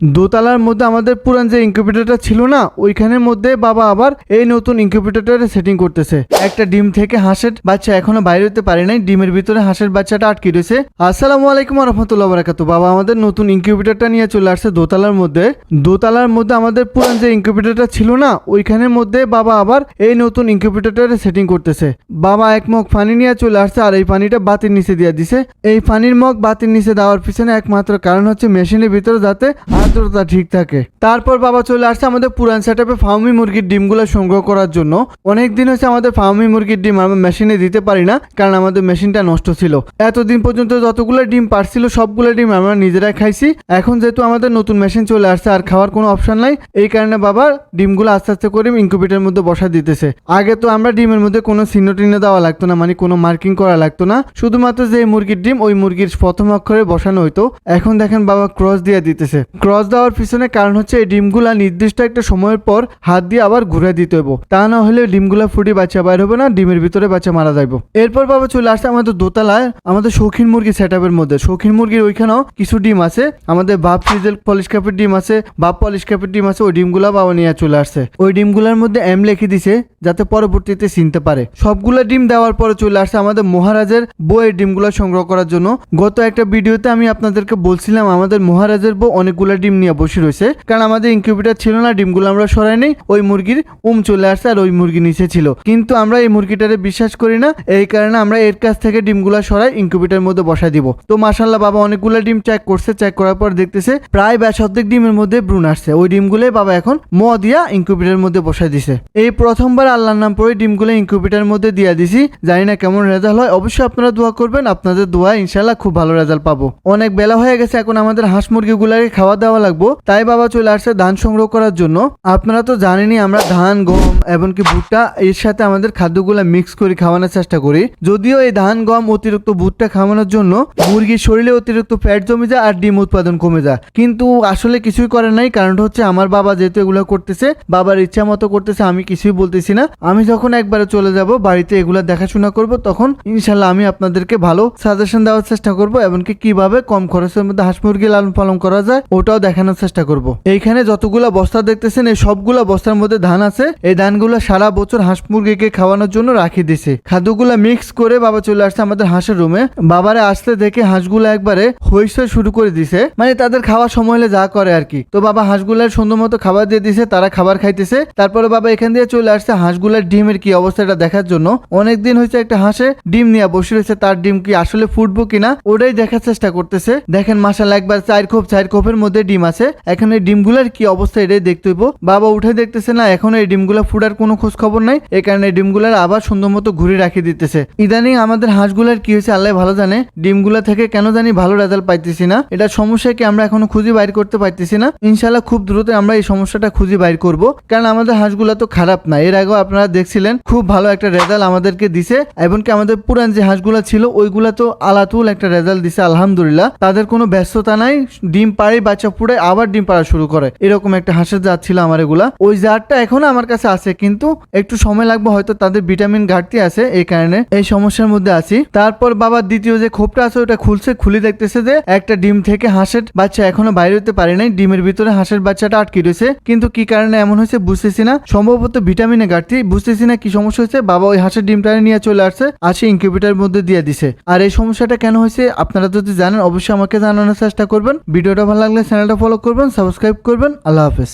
দোতলার মধ্যে আমাদের পুরান যে ইনকিউবেটরটা ছিল না, ওইখানের মধ্যে বাবা আবার এই নতুন ইনকিউবেটরটা সেটিং করতেছে। একটা ডিম থেকে হাঁসের বাচ্চা এখনও বাইরে হতে পারে নাই, ডিমের ভিতরে হাঁসের বাচ্চাটা আটকে রয়েছে। আসসালামু আলাইকুম রহমতুল্লাহ বারাকাতু বাবা আমাদের নতুন ইনকিউবেটরটা নিয়ে চলে আসছে দোতলার মধ্যে। দোতলার মধ্যে আমাদের পুরান যে ইনকিউবেটরটা ছিল না, ওইখানের মধ্যে বাবা আবার এই নতুন ইনকিউবেটরটা সেটিং করতেছে। বাবা এক মগ পানি নিয়ে চলে আসছে আর এই পানিটা বাতির নিচে দিয়ে দিছে। এই পানির মগ বাতির নিচে দেওয়ার পিছনে একমাত্র কারণ হচ্ছে মেশিনের ভিতরে যাতে আর্দ্রতা ঠিক থাকে। তারপর বাবা চলে আসছে আমাদের পুরান সেট আপে ফার্মি মুরগির ডিমগুলো সংগ্রহ করার জন্য। অনেক দিন হচ্ছে আমাদের ফার্মি মুরগির ডিম আমরা মেশিনে দিতে পারি না, কারণ আমাদের মেশিনটা নষ্ট ছিল। এতদিন পর্যন্ত যতগুলো ডিম পারছিল, সবগুলো ডিম আমরা নিজেরাই খাইছি। এখন যেহেতু আমাদের নতুন মেশিন চলে আসছে, আর খাওয়ার কোনো অপশন নাই, এই কারণে বাবা ডিমগুলো আস্তে আস্তে করে ইনকিউবেটারের মধ্যে বসা দিতেছে। আগে তো আমরা ডিমের মধ্যে কোনো চিহ্ন টিহ্ন দেওয়া লাগতো না মানে কোনো মার্কিং করা লাগতো না। শুধুমাত্র যে মুরগির ডিম, ওই মুরগির প্রথম অক্ষরে বসানো হইতো। এখন দেখেন বাবা ক্রস দিয়ে দিতেছে। ক্রস দেওয়ার পিছনে কারণ হচ্ছে এই ডিমগুলা নির্দিষ্ট একটা সময়ের পর হাত দিয়ে আবার ঘুরে দিতে হইব। তা না হলে ডিমগুলা ফুটি বাচ্চা বাইর হবে না, ডিমের ভিতরে বাচ্চা মারা যাইব। এরপর বাবা চলে আসছে আমাদের দোতলায়, আমাদের শৌখিন মুরগি সেট মধ্যে। শৌখিন মুরগির ওইখানেও কিছু ডিম আছে, আমাদের বাপ ফ্রিজেল পলিশ কাপের ডিম আছে, বাপ পলিশ ক্যাপের ডিম আছে, ওই ডিমগুলা বাবা নিয়ে চলে আসছে। ওই ডিমগুলোর মধ্যে এম লিখে দিছে, যাতে পরবর্তীতে চিনতে পারে। সবগুলা ডিম দেওয়ার পরে চলে আসছে আমাদের মহারাজের বউয়ের ডিমগুলো সংগ্রহ করার জন্য। গত একটা ভিডিওতে আমি আপনাদেরকে বলছিলাম, আমাদের মহারাজের বউ অনেকগুলা ডিম নিয়ে বসে রয়েছে। কারণ আমাদের ইনকিউবেটার ছিল না, ডিমগুলো আমরা সরাই নেই ওই মুরগির উম চলে আসছে আর ওই মুরগি নিচে ছিল। কিন্তু আমরা এই মুরগিটারে বিশ্বাস করি না। এই কারণে আমরা এর কাছ থেকে ডিমগুলো সরাই ইনকিউবেটার মধ্যে বসাই দিব। তো মাসাল্লাহ বাবা অনেকগুলো ডিম চেক করছে চেক করার পর দেখতেছে প্রায় ব্যাস অর্ধেক ডিমের মধ্যে ব্রুন আসছে। ওই ডিমগুলোই বাবা এখন ম দিয়া ইনকিউবেটারের মধ্যে বসাই দিছে। এই প্রথমবার আল্লাহর নাম পড়ে ডিমগুলো ইনকিউবেটারের মধ্যে দিয়ে দিছি। জানি না কেমন রেজাল্ট হয়। অবশ্যই আপনারা দোয়া করবেন। আপনাদের দোয়া ইনশাল্লাহ খুব ভালো রেজাল্ট পাবো। অনেক বেলা হয়ে গেছে, এখন আমাদের হাঁস মুরগিগুলাকে খাওয়া দাওয়া লাগবো, তাই বাবা চলে আসছে ধান সংগ্রহ করার জন্য। আপনারা তো জানেনই আমরা ধান, গম, এমনকি ভুট্টা, এর সাথে আমাদের খাদ্যগুলো মিক্স করে খাওয়ানোর চেষ্টা করি। যদিও এই ধান, গম অতিরিক্ত ভুট্টা খাওয়ানোর জন্য মুরগির শরীরে অতিরিক্ত ফ্যাট জমে যায় আর ডিম উৎপাদন কমে যায়। কিন্তু আসলে কিছুই করে নাই কারণটা হচ্ছে আমার বাবা যেহেতু এগুলো করতেছে, বাবার ইচ্ছা মতো করতেছে, আমি কিছুই বলতেছি না। আমি যখন একবারে চলে যাব, বাড়িতে এগুলা দেখাশোনা করব, তখন ইনশাল্লাহ আমি আপনাদেরকে ভালো সাজেশন দেওয়ার চেষ্টা করব, এমনকি কীভাবে কম খরচের মধ্যে হাঁস মুরগি লালন পালন করা যায়, ওটাও দেখানোর চেষ্টা করব। এইখানে যতগুলা বস্তা দেখতেছেন, এই সবগুলা বস্তার মধ্যে ধান আছে। এই ধানগুলো সারা বছর হাঁস মুরগিকে খাওয়ানোর জন্য রাখি দিছে। খাদ্যগুলা মিক্স করে বাবা চলে আসছে আমাদের হাঁসের রুমে বাবারে আসতে দেখে হাঁসগুলো একবারে হইসই শুরু করে দিছে। মানে তাদের খাওয়ার সময় হলে যা করে আর কি। তো বাবা হাঁসগুলার সুন্দর মতো খাবার দিয়ে দিছে, তারা খাবার খাইতেছে। তারপরে বাবা এখান দিয়ে চলে আসছে হাঁসগুলার ডিমের কি অবস্থাটা দেখার জন্য। অনেকদিন হয়েছে একটা হাঁসে ডিম নিয়ে বসে রয়েছে, তার ডিম কি আসলে ফুটবো কিনা, ওটাই দেখার চেষ্টা করতেছে। দেখেন মাসাল একবার চার খোপ, চার খোপের মধ্যে ডিম আছে। এখন ডিমগুলার কি অবস্থা এটাই দেখতে হইব। বাবা উঠে দেখতেছে, না, এখন এই ডিমগুলা ফুটার কোনো খোঁজ খবর নাই। এই কারণে ডিমগুলার আবার সুন্দর মতো ঘুরে রাখি দিতেছে। ইদানিং আমাদের হাঁসগুলার কি হয়েছে আল্লাহ ভালো জানে। ডিমগুলা থেকে কেন জানি ভালো রেজাল্ট পাইতেছি না। এটা সমস্যা কি আমরা এখনও খুঁজে বাইর করতে পারতেছি না। ইনশাল্লাহ খুব দ্রুত আমরা এই সমস্যাটা খুঁজে বাইর করব। কারণ আমাদের হাঁসগুলা তো খারাপ না। এর আগেও আপনারা দেখছিলেন, খুব ভালো একটা রেজাল্ট আমাদেরকে দিছে। এমনকি আমাদের পুরান যে হাঁসগুলা ছিল, ওইগুলা তো আলাতুল একটা রেজাল্ট দিছে, আলহামদুলিল্লাহ। তাদের কোনো ব্যস্ততা নাই। ডিম পাড়ে বাচ্চা পুড়ে আবার ডিম পাড়া শুরু করে। এরকম একটা হাঁসের জাত ছিল আমার এগুলা। ওই জাতটা এখনও আমার কাছে আছে, কিন্তু একটু সময় লাগবে, হয়তো তাদের ভিটামিন ঘাটতি আছে এই কারণে এই সমস্যার মধ্যে আছি। তারপর বাবার দ্বিতীয় যে খোপটা আছে, ওটা খুলছে, খুলে দেখতেছে যে একটা ডিম থেকে হাঁসের বাচ্চা এখনও বাইরে হতে পারে নাই। ডিমের ভিতরে হাঁসের বাচ্চাটা আটকে রয়েছে। কিন্তু কি কারণে এমন হয়েছে বুঝতেছি না। সম্ভবত ভিটামিনের ঘাটতি। বুঝতেছি না কি সমস্যা হয়েছে। বাবা ওই হাঁসের ডিমটা নিয়ে চলে আসছে, আসে ইনকিউবেটার মধ্যে দিয়ে দিছে। আর এই সমস্যাটা কেন হয়েছে আপনারা যদি জানেন, অবশ্যই আমাকে জানানোর চেষ্টা করবেন। ভিডিওটা ভালো লাগলে চ্যানেলটা ফলো করবেন সাবস্ক্রাইব করবেন আল্লাহ হাফেজ।